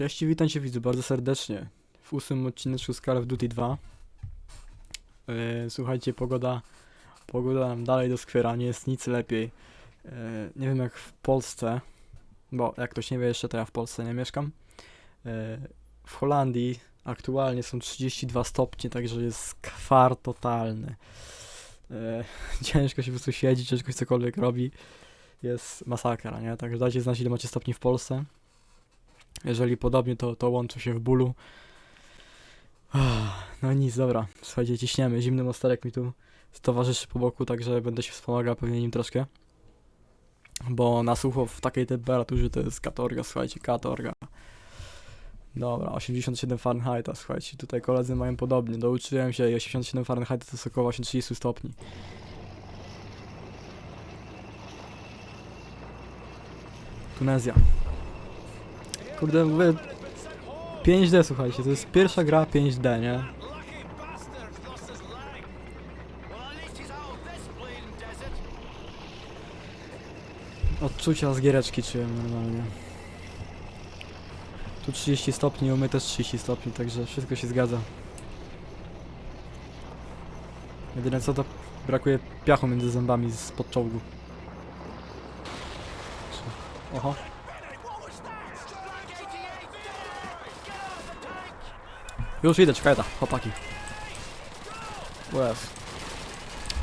Cześć i witam cię widzu bardzo serdecznie w ósmym odcineczku z Call of Duty 2. Yy, słuchajcie, pogoda, pogoda nam dalej doskwiera, nie jest nic lepiej. Yy, nie wiem jak w Polsce, bo jak ktoś nie wie jeszcze, to ja w Polsce nie mieszkam. Yy, w Holandii aktualnie są 32 stopnie, także jest kwar totalny. Ciężko się po prostu siedzi, ciężko się cokolwiek robi. Jest masakra, nie? Także dajcie znać ile macie stopni w Polsce. Jeżeli podobnie, to, to łączy się w bólu. Ah, No nic, dobra. Słuchajcie, ciśniemy. Zimny mosterek mi tu towarzyszy po boku, także będę się wspomagał pewnie nim troszkę. Bo na sucho w takiej temperaturze to jest katorga, słuchajcie, katorga. Dobra, 87 Fahrenheita, słuchajcie, tutaj koledzy mają podobnie. Douczyłem się i 87 Fahrenheita to jest około właśnie 30 stopni. Tunezja. Kurde, mówię 5D, słuchajcie, to jest pierwsza gra 5D, nie? Odczucia z giereczki czułem normalnie. Tu 30 stopni, u mnie też 30 stopni, także wszystko się zgadza. Jedyne co to brakuje piachu między zębami z czołgu. Oho. Już idę, czekaj ta, chłopaki. Łez.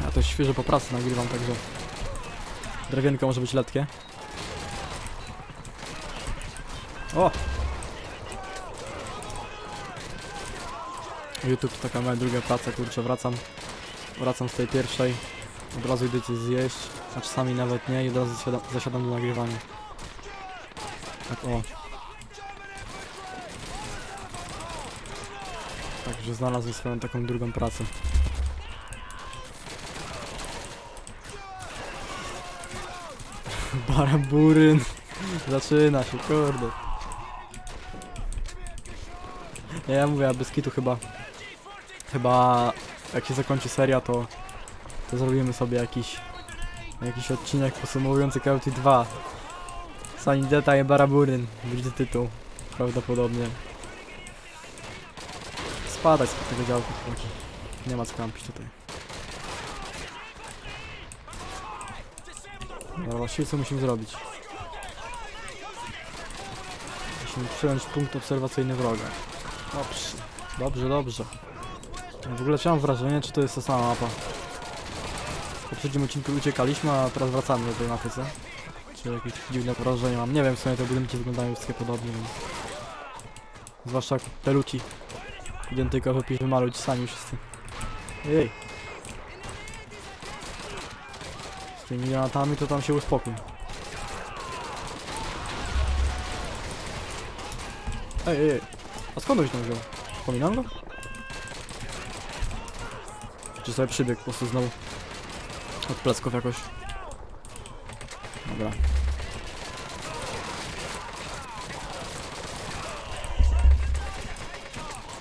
Ja to świeżo po pracy nagrywam, także... Drewienko może być letkie. O! YouTube to taka moja druga praca, kurczę, wracam. Wracam z tej pierwszej. Od razu idę coś zjeść, a czasami nawet nie i od razu zasiadam, zasiadam do nagrywania. Tak o. Także znalazłem swoją taką drugą pracę. Baraburyn. Zaczyna się, kurde. Ja mówię, bez kitu chyba. Chyba jak się zakończy seria, to, to zrobimy sobie jakiś jakiś odcinek podsumowujący Call of Duty 2. Sanideta i Baraburyn. Będzie tytuł. Prawdopodobnie. Spadać z tego działku. Nie ma co kampić tutaj. No właściwie co musimy zrobić? Musimy przyjąć punkt obserwacyjny wroga. Dobrze, dobrze, dobrze. W ogóle mam wrażenie, czy to jest ta sama mapa? W poprzednim odcinku uciekaliśmy, a teraz wracamy do tej mapy, co? Czy jakieś dziwne wrażenie mam? Nie wiem, w sumie te budynki wyglądają wszystkie podobnie, więc... Zwłaszcza te luci. Identykowo piszemy maluć sami wszyscy. Ej! Z tymi granatami to tam się uspokój. Ej, ej, ej. A skąd on się tam wziął? Wspominam go? Czy sobie przybiegł po prostu znowu? Od plecków jakoś. Dobra.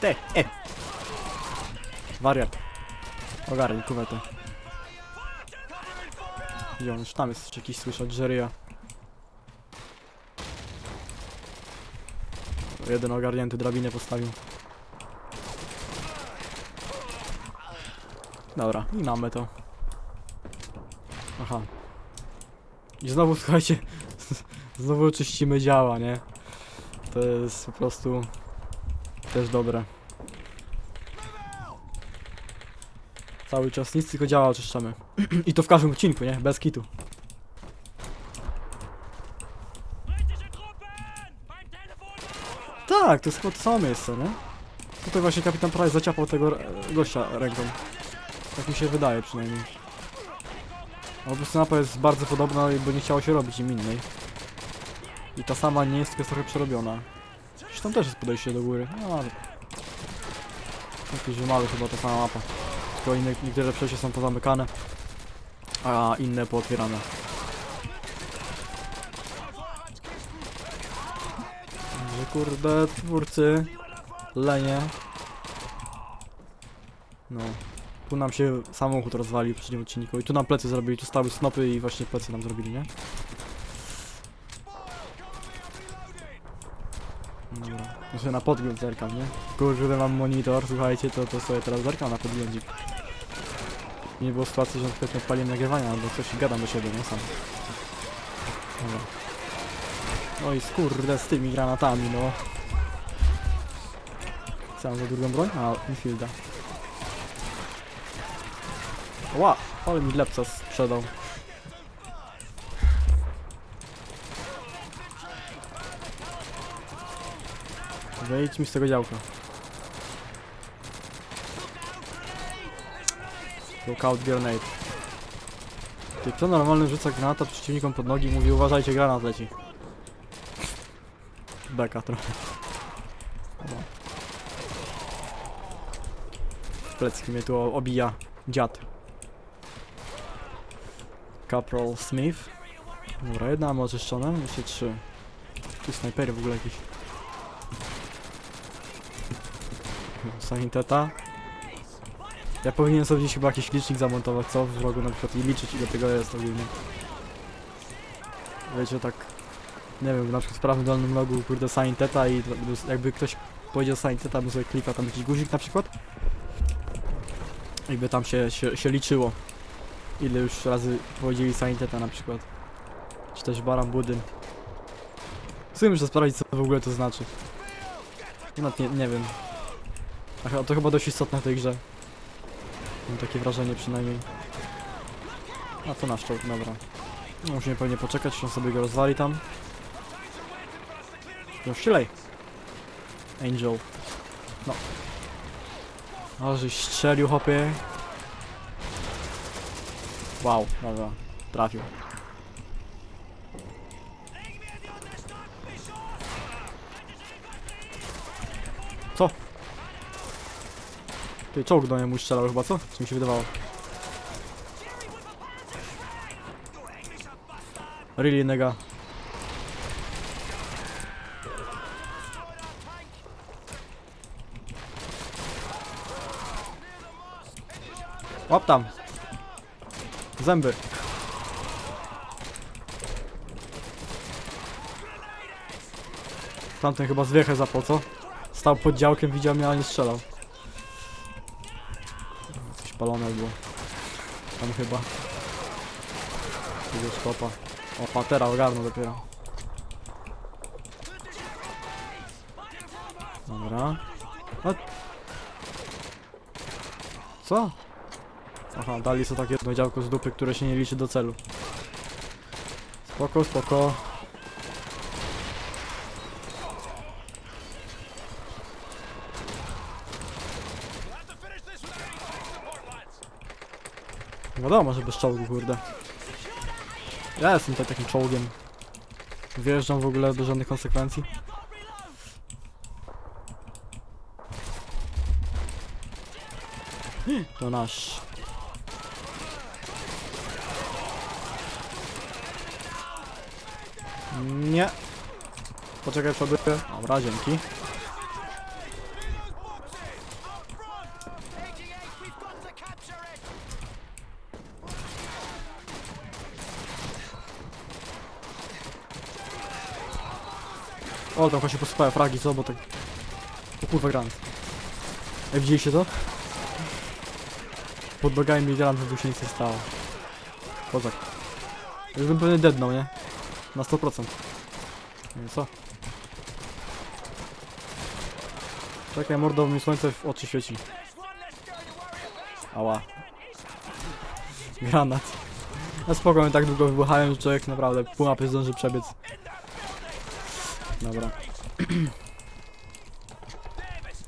Ty, e! Wariat. Ogarnij kuwetę. Gdzie on już tam jest, czy jakiś słyszę od Jerry'a. Jeden ogarnięty drabinę postawił. Dobra, i mamy to. Aha. I znowu, słuchajcie, znowu czyścimy działa, nie? To jest po prostu też dobre. Cały czas nic, tylko działa oczyszczamy. I to w każdym odcinku, nie? Bez kitu. Tak, to jest chyba to samo miejsce, nie? Tutaj właśnie kapitan Price zaciapał tego gościa ręką. Tak mi się wydaje przynajmniej. A po prostu mapa jest bardzo podobna, bo nie chciało się robić im innej. I ta sama nie jest, tylko trochę przerobiona. Gdzieś tam też jest podejście do góry. No ale... Jakiś wymały chyba ta sama mapa. Tylko inne, niektóre przejścia są pozamykane, a inne pootwierane. Że kurde, twórcy, lenie. No. Tu nam się samochód rozwalił w poprzednim odcinku i tu nam plecy zrobili, tu stały snopy i właśnie plecy nam zrobili, nie? Na podgląd zerkam, nie? Kurde, mam monitor, słuchajcie, to, to sobie teraz zerkam na podglądzik. Nie było sytuacji, że na przykład nie odpaliłem nagrywania albo coś i gadam do siebie, nie? Sam. Dobra. Oj, skurde, z tymi granatami, no. Co mam za drugą broń? A, Infielda. Ła, ale mi lepca sprzedał. Wejdź mi z tego działka. Lookout grenade. Ty, kto normalny rzuca granata przeciwnikom pod nogi i mówi uważajcie, granat leci. Beka trochę. O. Plecki mnie tu obija dziad. Capral Smith. Dobra, jedna mamy oczyszczone, jeszcze trzy. Tu snajpery w ogóle jakieś. Saniteta. Ja powinienem sobie gdzieś chyba jakiś licznik zamontować, co? W rogu na przykład i liczyć ile tego jest ogólnie. Wiecie, tak... Nie wiem, na przykład w prawym dolnym rogu, kurde, Saniteta i jakby ktoś powiedział Saniteta, bym sobie klikał tam jakiś guzik na przykład. I by tam się, się, się liczyło. Ile już razy powiedzieli Saniteta na przykład. Czy też Baran Budyn. W sumie muszę sprawdzić, co w ogóle to znaczy. Nawet nie, nie wiem. A to chyba dość istotne w tej grze. Mam takie wrażenie przynajmniej. A to nasz czołg, dobra. No, musimy pewnie poczekać, on sobie go rozwali tam. No strzelaj! Angel. No. O, żeś strzelił, hopie. Wow, dobra. Trafił. Co? Ty czołg do niemu strzelał chyba, co? Czy mi się wydawało? Really, nega. Łap tam. Zęby. Tamten chyba zwiechę zapał, co? Stał pod działkiem, widział mnie, ale nie strzelał. Coś palone było. Tam chyba. Tego stopa. O, patera ogarnął dopiero. Dobra. No. Co? Aha, dali sobie takie jedno działko z dupy, które się nie liczy do celu. Spoko, spoko. Wiadomo, że bez czołgu, kurde. Ja jestem tutaj takim czołgiem. Wjeżdżam w ogóle bez żadnych konsekwencji. To nasz. Nie. Poczekaj, przoduję. Dobra, dzięki. O, trochę się posypały fragi, co? Bo tak... O kurwa, granat. Ej, widzieliście to? Pod nogami mi żeby się nic nie stało. Kozak. Już bym pewnie deadnął, nie? Na 100%. Nie wiem co? Czekaj, mordo, mi słońce w oczy świeci. Ała. Granat. Na spokojnie tak długo wybuchałem, że człowiek naprawdę pół mapy zdąży przebiec. Dobra.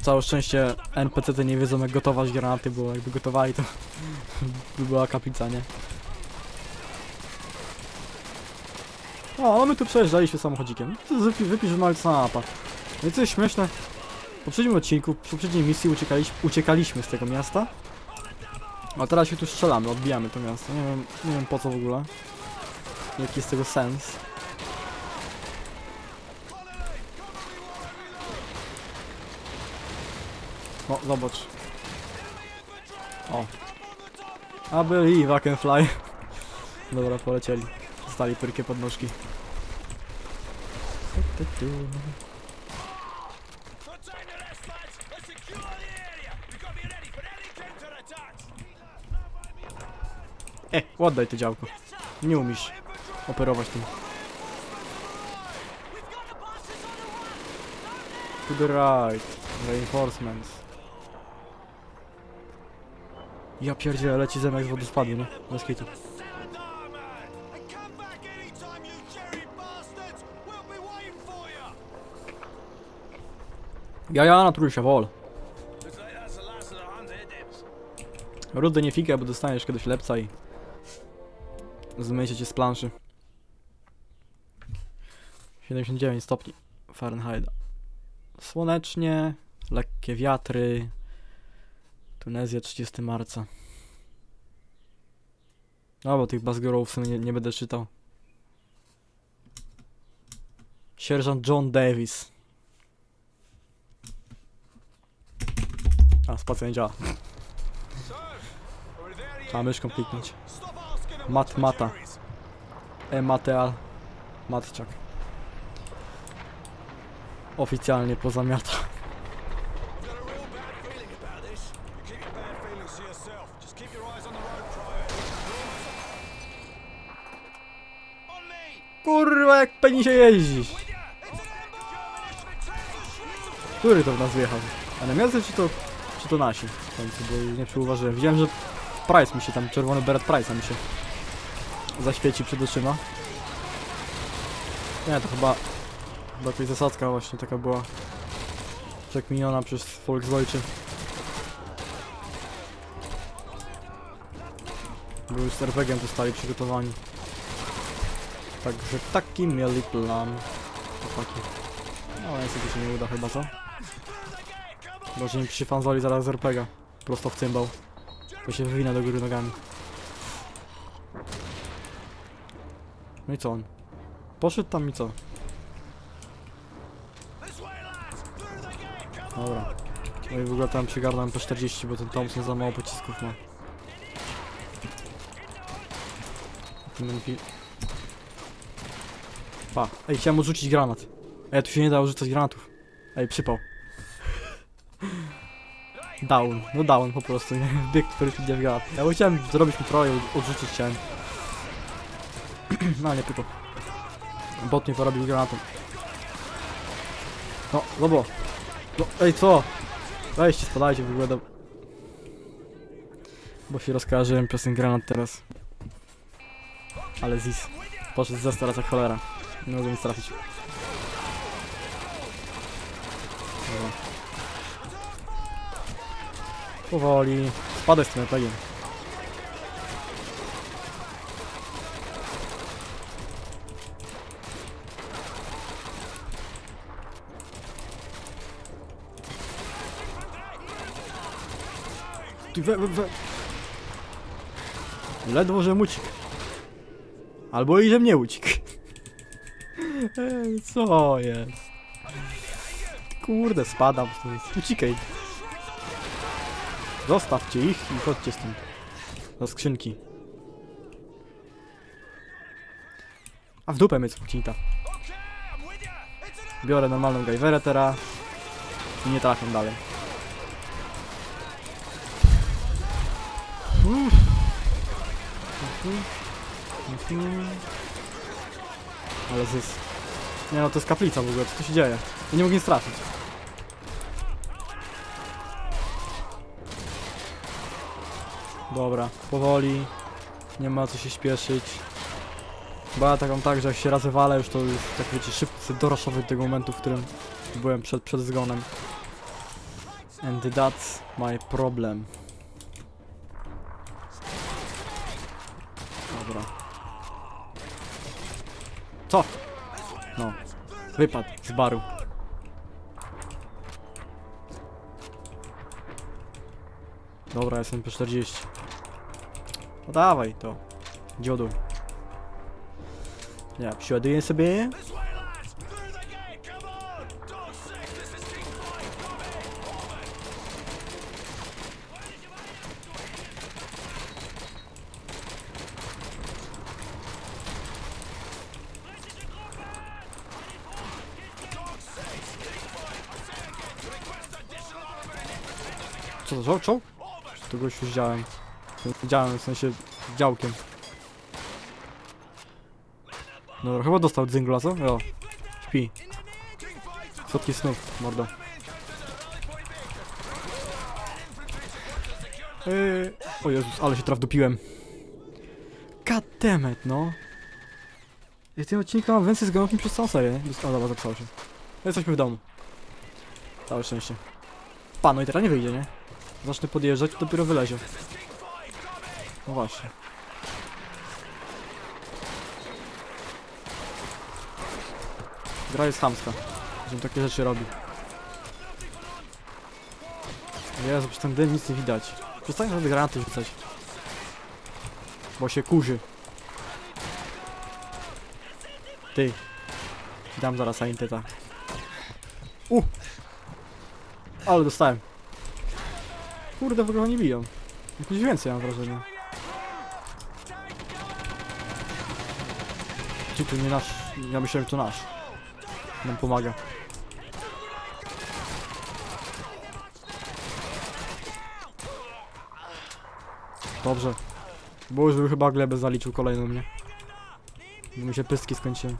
Całe szczęście NPC-ty nie wiedzą jak gotować granaty, bo jakby gotowali to by była kaplica, nie? O, my tu przejeżdżaliśmy samochodzikiem. To wypi- Wypisz malca mapa. I co jest śmieszne, w poprzednim odcinku, w poprzedniej misji uciekaliśmy, uciekaliśmy z tego miasta. A teraz się tu strzelamy, odbijamy to miasto. Nie wiem, nie wiem po co w ogóle. Jaki jest tego sens. O, zobacz. O. I believe I can fly. Dobra, polecieli. Zostali pyrkie pod nóżki. Tu, tu, tu. got time to rest, lads. Let's secure the area. We've got to be ready for any counterattacks. E, oddaj to działko. Nie umiesz operować tym. To the right. Reinforcements. Ja pierdzielę, leci zemek z wodospadu, nie? Bez kitu. Ja, ja, wol. Hunt, eh, Dibs? Rudy nie fika, bo dostaniesz kiedyś lepca i... Zmyjcie cię z planszy. 79 stopni Fahrenheita. Słonecznie, lekkie wiatry. Tunezja 30 marca. No bo tych Basgorów w sumie nie, nie będę czytał. Sierżant John Davis. A, spacja nie działa. Trzeba myszką kliknąć. Mat mata. E Matea Matczak. Oficjalnie pozamiata. German infantry! Shoot Który to w nas wjechał? Enemiacy czy to, czy to nasi? W końcu, bo nie przyuważyłem. Widziałem, że Price mi się tam, czerwony beret Price'a mi się zaświeci przed oczyma. Nie, to chyba, chyba jakaś zasadzka właśnie taka była przekminiona przez Volksdeutsche. Już z RPG-iem zostali przygotowani. Także taki mieli plan. Chłopaki. No niestety się nie uda chyba, co? Może im przyfanzoli zaraz z RPGa. Prosto w cymbał. To się wywina do góry nogami. No i co on? Poszedł tam i co? Dobra. No i w ogóle tam przygarnąłem po 40, bo ten Thompson za mało pocisków ma. Ten Enfi- Pa. Ej, chciałem odrzucić granat. Ej, tu się nie dało rzucać granatów. Ej, przypał. Down, no down po prostu, nie? Bieg, który idzie w granat. Ja chciałem zrobić mu troje, odrzucić chciałem. No, nie pytał. Bot mnie porobił granatem. No, no bo. No, ej, co? Weźcie, spadajcie w ogóle do... Bo się rozkojarzyłem przez ten granat teraz. Ale zis. Poszedł za teraz jak cholera. Nie mogę nic trafić. Dobra. Powoli. Spadaj z tym RPG-iem. Ty we, we, we. Ledwo, że uciekł. Albo i że mnie uciekł. Ej, co jest? Kurde, spadam stąd. Uciekaj. Zostawcie ich i chodźcie stąd. Do skrzynki. A w dupę mnie an Biorę normalną gajwerę teraz. I nie trafię dalej. Uff. Mhm. Mhm. Ale zys. Nie no, to jest kaplica w ogóle, co tu się dzieje? Ja nie mogę nic trafić. Dobra, powoli. Nie ma co się śpieszyć. Bo ja taką tak, że jak się razy walę już to już tak wiecie szybko sobie doraszować do tego momentu, w którym byłem przed, przed zgonem. And that's my problem. Dobra. Co? No. Wypadł z baru. Dobra, jestem po 40. No dawaj to. Dziodu. Ja przyładuję sobie. Co czoł? To goś już widziałem. Widziałem, w sensie działkiem. Dobra, chyba dostał dzyngla, co? Jo. Śpi. Słodki snów, mordo. Yy, o Jezus, ale się traf dopiłem. It, no. I ten odcinek ma więcej zgonów niż przez całą serię? O, dobra, zapisało się. No jesteśmy w domu. Całe szczęście. Pa, no i teraz nie wyjdzie, nie? Zacznę podjeżdżać, to dopiero wylezie. No właśnie. Gra jest chamska, że takie rzeczy robi. Jezu, przy ten dym nic nie widać. Przestań sobie granaty rzucać. Bo się kurzy. Ty. Dam zaraz Ainteta. U! Ale dostałem. Kurde, w ogóle nie biją. Jakoś więcej mam wrażenie. Ci tu nie nasz. Ja myślałem, że to nasz. Nam pomaga. Dobrze. Bo już chyba glebę zaliczył kolejną, nie? Bo mi się pystki skończyły.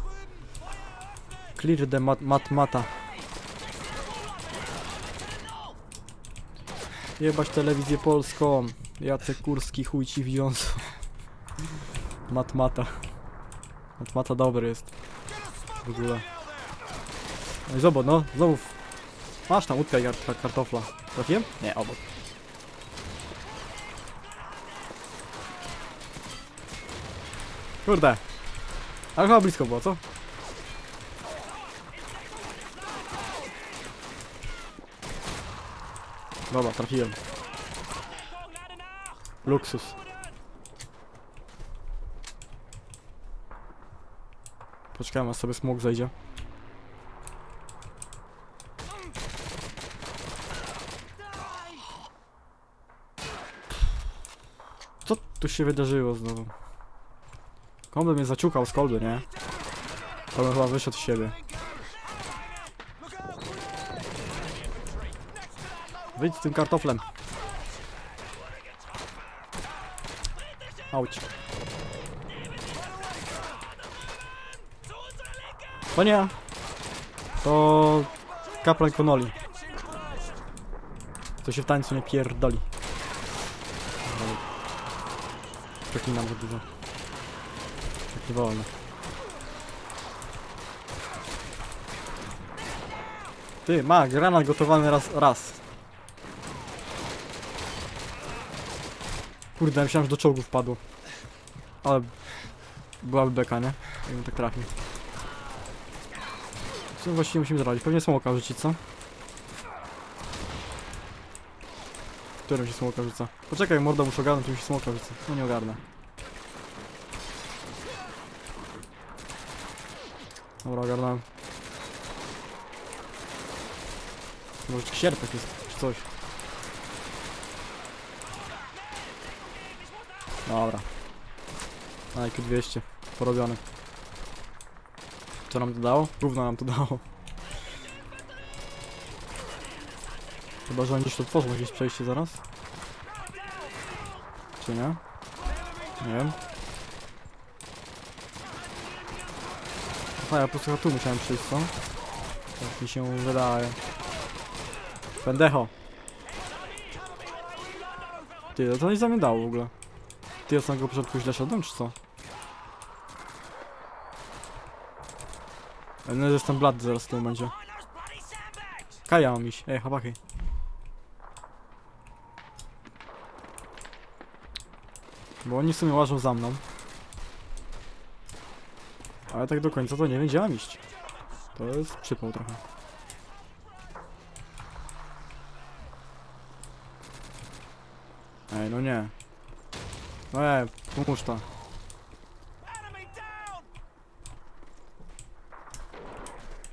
Clear the mat, mat mata. Jebać telewizję polską. Jacek Kurski chuj ci wiązu. Matmata. Matmata dobry jest. W ogóle. No i zobacz, no. Znowu. Masz tam łódkę i kar kar kartofla. Trafiłem? Nie, obok. Kurde. Ale chyba blisko było, co? Dobra, trafiłem. Luksus. Poczekajmy, aż sobie smok zejdzie. Co tu się wydarzyło znowu? Komby mnie zaciukał z kolby, nie? Bym chyba wyszedł z siebie. Wyjdź z tym kartoflem. Auć. To nie. To kaplan Konoli. To się w tańcu nie pierdoli. Przeklinam za dużo. Tak nie wolno. Ty, ma, granat gotowany raz, raz. Kurde, myślałem, że do czołgu wpadło. Ale... Byłaby beka, nie? Jakbym tak trafił. Co właściwie musimy zrobić? Pewnie smoka rzucić, co? Którym się smoka rzuca? Poczekaj, morda muszę ogarnąć, mi się smoka rzuca. No nie ogarnę. Dobra, ogarnąłem. Może sierpek jest, czy coś. Dobra. IQ 200. Porobiony. Co nam to dało? Równo nam to dało. Chyba, że oni gdzieś tu tworzą jakieś przejście zaraz. Czy nie? Nie wiem. A ja po prostu tu musiałem przyjść, co? Tak mi się wydaje. Pendecho. Ty, to coś za mnie dało w ogóle. Ty od samego początku źle szedłem, czy co? No, że jestem blady zaraz w tym momencie. Kaja mam iść. Ej, chłopaki. Bo oni w sumie łażą za mną. Ale tak do końca to nie wiem, gdzie mam iść. To jest przypał trochę. Ej, no nie. No ej, pomóż to.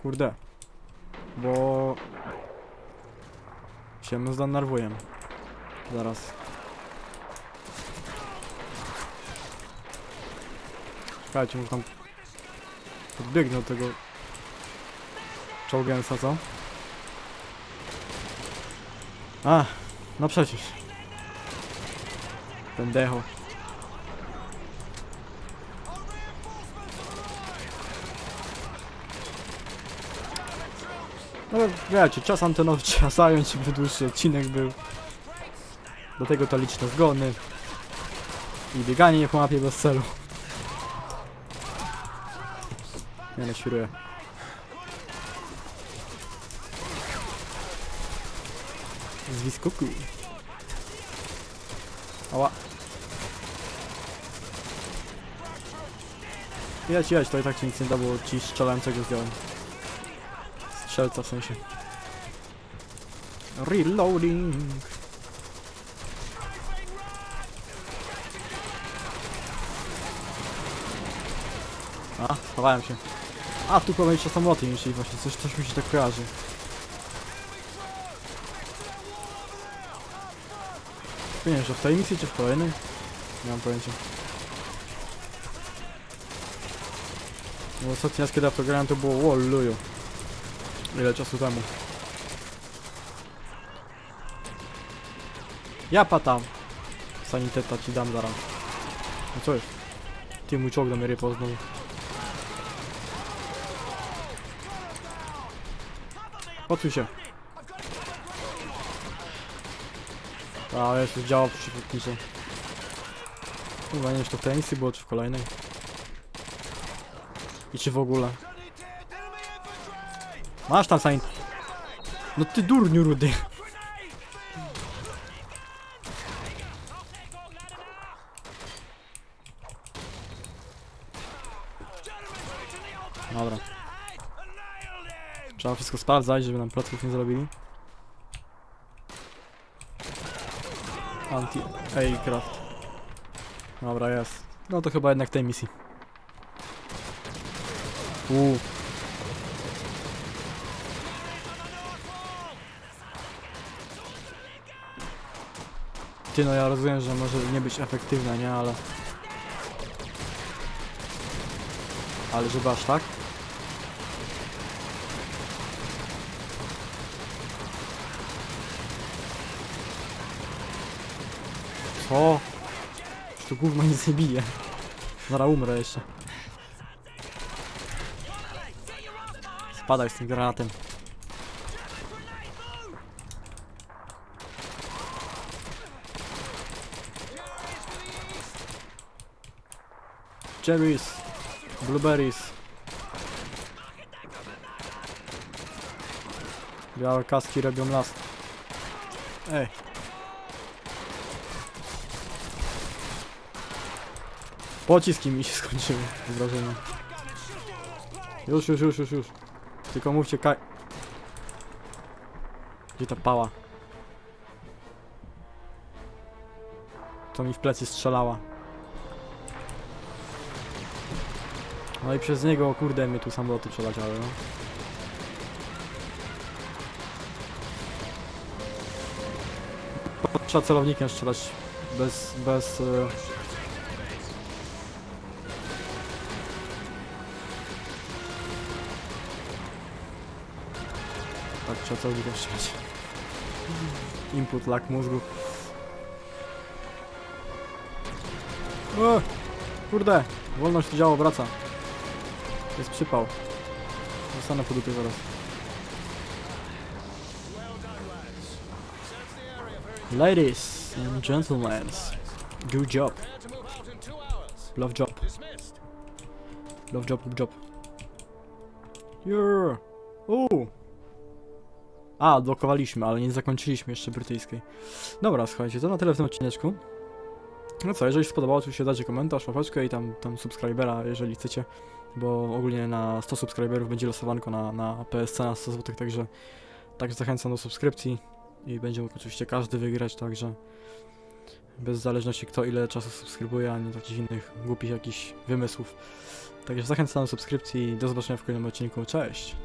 Kurde. Bo... się my zdenerwuję. Zaraz. Czekajcie, może tam... Podbiegnę do tego... Czołgensa, co? A, No przecież. Pendejo. No wiecie, czas antenowy trzeba zająć, żeby dłuższy odcinek był. Do tego to liczne zgony. I bieganie nie po mapie bez celu. Nie no, świruję. Z wiskoku. Ała. Jedź, jedź, to i tak ci nic nie da, bo ci strzelającego zdjąłem. Strzelca w sensie. Reloading. A, schowałem się. A, tu jeszcze samoloty niż właśnie, coś, coś mi się tak kojarzy. Nie wiem, że w tej misji czy w kolejnej? Nie mam pojęcia. Bo ostatni raz kiedy ja to było wolluju. Ile czasu temu. Ja patam. Saniteta ci dam zaraz. No co jest? Ty mój czołg do mnie rypał znowu. Się. A, jeszcze działa przeciwlotnicze. Chyba nie czy to w tej misji było, czy w kolejnej. I czy w ogóle. Masz tam saint. No ty durniu rudy. Dobra. Trzeba wszystko sprawdzać, żeby nam placków nie zrobili. Anti-aircraft. Dobra, jest. No to chyba jednak tej misji. Uuu. Ty no ja rozumiem, że może nie być efektywna, nie? Ale... Ale żeby aż tak? Co? Już to gówno nie bije. Zaraz umrę jeszcze. Spadaj z tym granatem. Cherries. Blueberries. Białe kaski robią las. Ej. Pociski mi się skończyły, mam wrażenie. Już, już, już, już, już. Tylko mówcie kaj... Gdzie ta pała? To mi w plecy strzelała. No i przez niego, kurde, mnie tu samoloty przeleciały, no. Trzeba celownikiem strzelać. Bez, bez... e, Tak, trzeba celownikiem strzelać. Input lag mózgu. O, kurde, wolność to działo wraca. Jest przypał. Zostanę po dupie zaraz. Ladies and gentlemen, good job. Love job. Love job, love job. Yeah. Uuu. A, odblokowaliśmy, ale nie zakończyliśmy jeszcze brytyjskiej. Dobra, słuchajcie, to na tyle w tym odcineczku. No co, jeżeli spodobało, oczywiście dajcie komentarz, łapeczkę i tam, tam subskrybera, jeżeli chcecie. Bo ogólnie na 100 subskryberów będzie losowanko na, na PSC na 100 zł, także, także zachęcam do subskrypcji i będzie mógł oczywiście każdy wygrać, także bez zależności kto ile czasu subskrybuje, ani takich innych głupich jakichś wymysłów. Także zachęcam do subskrypcji i do zobaczenia w kolejnym odcinku. Cześć!